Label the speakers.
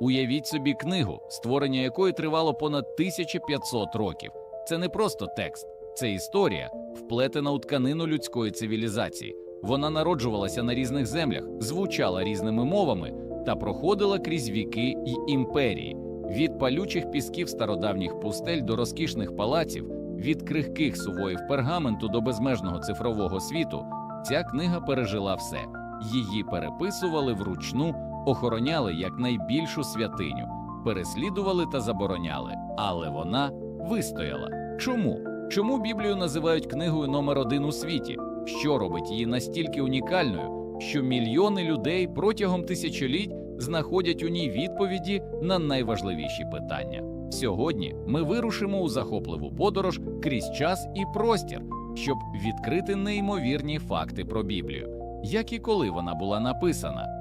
Speaker 1: Уявіть собі книгу, створення якої тривало понад 1500 років. Це не просто текст, це історія, вплетена у тканину людської цивілізації. Вона народжувалася на різних землях, звучала різними мовами та проходила крізь віки й імперії. Від палючих пісків стародавніх пустель до розкішних палаців, від крихких сувоїв пергаменту до безмежного цифрового світу, ця книга пережила все. Її переписували вручну, охороняли як найбільшу святиню, переслідували та забороняли, але вона вистояла. Чому? Чому Біблію називають книгою номер один у світі? Що робить її настільки унікальною, що мільйони людей протягом тисячоліть знаходять у ній відповіді на найважливіші питання? Сьогодні ми вирушимо у захопливу подорож крізь час і простір, щоб відкрити неймовірні факти про Біблію, як і коли вона була написана,